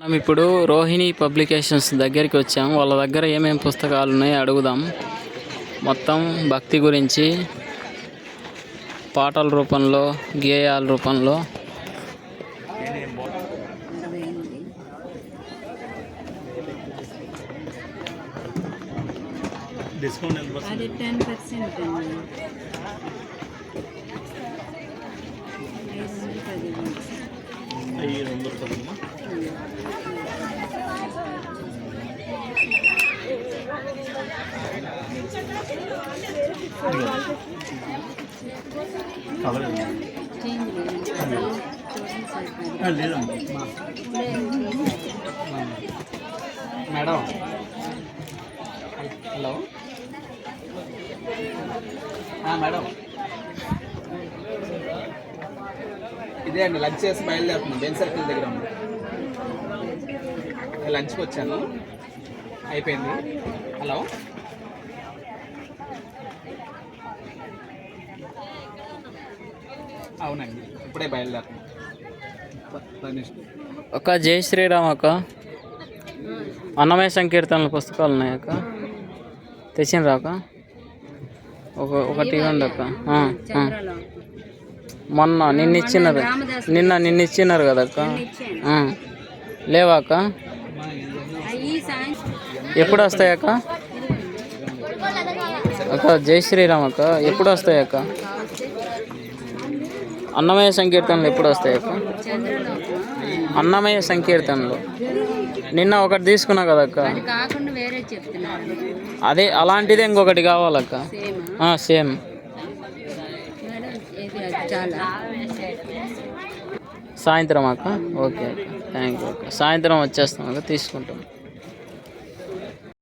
మనం ఇప్పుడు రోహిణి పబ్లికేషన్స్ దగ్గరికి వచ్చాము. వాళ్ళ దగ్గర ఏమేమి పుస్తకాలు ఉన్నాయో అడుగుదాం. మొత్తం భక్తి గురించి పాటల రూపంలో గేయాల రూపంలో. డిస్కౌంట్ లేదమ్మా మేడం. హలో. మేడం. ఇదే అండి లంచ్ చేసి బయలుదేరుతున్నాం. బెన్ సర్కిల్ దగ్గర లంచ్కి వచ్చాను. అయిపోయింది. హలో. అవునండి. ఇప్పుడే బయలుదేరుతున్నాం. ఒక జై శ్రీరామ్ అక్క. అన్నమయ సంకీర్తనల పుస్తకాలు ఉన్నాయి అక్క. తెచ్చిన రాక ఒక ఒకటి ఇవ్వండి అక్క. మొన్న నిన్న ఇచ్చినారు నిన్న నిన్న ఇచ్చినారు కదా అక్క? ఇచ్చాను ఆ. లేవా అక్క? ఎప్పుడు వస్తాయి అక్క? అక్క జై శ్రీరామ్ అక్క. ఎప్పుడు వస్తాయి అక్క? అన్నమయ సంకీర్తనలు ఎప్పుడు వస్తాయి అన్నమయ సంకీర్తనలు. నిన్న ఒకటి తీసుకున్నా కదా అక్క? అది అలాంటిదే ఇంకొకటి కావాలక్క. సేమా. సాయంత్రం అక్క? ఓకే అక్క. థ్యాంక్ యూ అక్క. సాయంత్రం వచ్చేస్తాం అక్క తీసుకుంటాం.